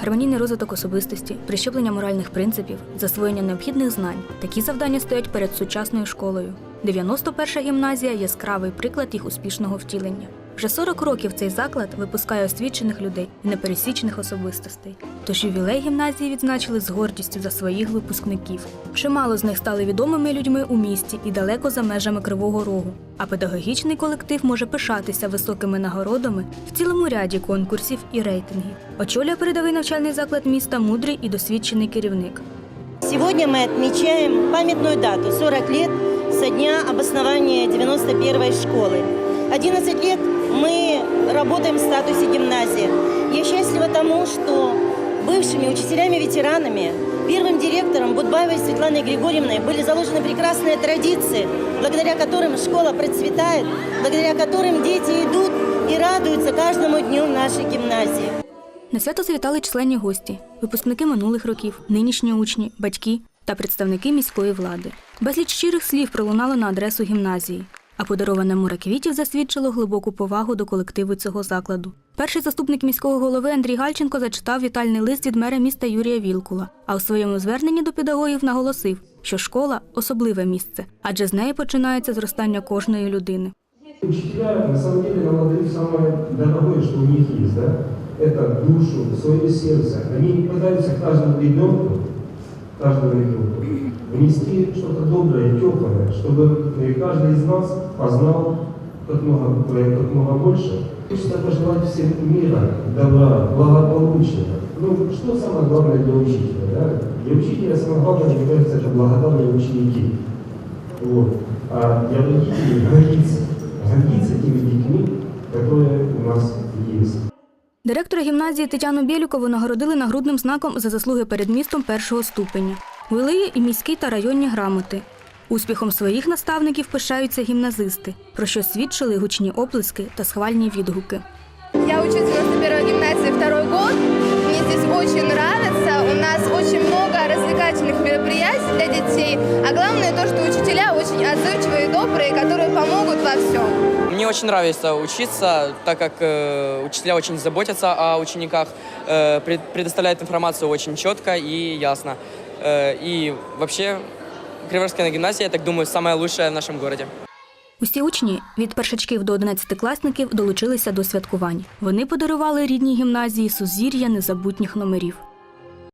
гармонійний розвиток особистості, прищеплення моральних принципів, засвоєння необхідних знань. Такі завдання стоять перед сучасною школою. 91-ша гімназія яскравий приклад їх успішного втілення. Вже 40 років цей заклад випускає освічених людей і непересічних особистостей. Тож ювілей гімназії відзначили з гордістю за своїх випускників. Чимало з них стали відомими людьми у місті і далеко за межами Кривого Рогу. А педагогічний колектив може пишатися високими нагородами в цілому ряді конкурсів і рейтингів. Очолює передовий навчальний заклад міста мудрий і досвідчений керівник. Сегодня мы отмечаем памятную дату – 40 лет со дня обоснования 91-й школы. 11 лет мы работаем в статусе гимназии. Я счастлива тому, что бывшими учителями-ветеранами, первым директором Будбаевой Светланой Григорьевной были заложены прекрасные традиции, благодаря которым школа процветает, благодаря которым дети идут и радуются каждому дню нашей гимназии. На свято завітали численні гості, випускники минулих років, нинішні учні, батьки та представники міської влади. Безліч щирих слів пролунало на адресу гімназії, а подароване море квітів засвідчило глибоку повагу до колективу цього закладу. Перший заступник міського голови Андрій Гальченко зачитав вітальний лист від мера міста Юрія Вілкула, а у своєму зверненні до педагогів наголосив, що школа особливе місце, адже з неї починається зростання кожної людини. Учителя на самом деле отдают самое дорогое, что у них есть, да? Это душу, свое сердце. Они пытаются каждому ребенку, каждому ребенку внести что-то доброе, теплое, чтобы э, каждый из нас познал как много, э, как много больше. Хочется пожелать всем мира, добра, благополучия. Ну, что самое главное для учителя, да? Для учителя самое главное, мне кажется, это благодарные ученики. Вот. А для родителей гордиться, гордиться Директора гімназії Тетяну Білюкову нагородили нагрудним знаком за заслуги перед містом першого ступеня. Вели її і міські та районні грамоти. Успіхом своїх наставників пишаються гімназисти, про що свідчили гучні оплески та схвальні відгуки. Я учусь в 91 гимназии второй год. Мне здесь очень нравится. У нас очень много развлекательных мероприятий для детей. А главное то, что учителя очень отзывчивые и добрые, которые помогут во всем. Мне очень нравится учиться, так как э, учителя очень заботятся о учениках, э, пред- предоставляют информацию очень четко и ясно. Э, и вообще, Криворская гимназия, я так думаю, самая лучшая в нашем городе. Усі учні від першачків до одинадцятикласників долучилися до святкувань. Вони подарували рідній гімназії сузір'я незабутніх номерів.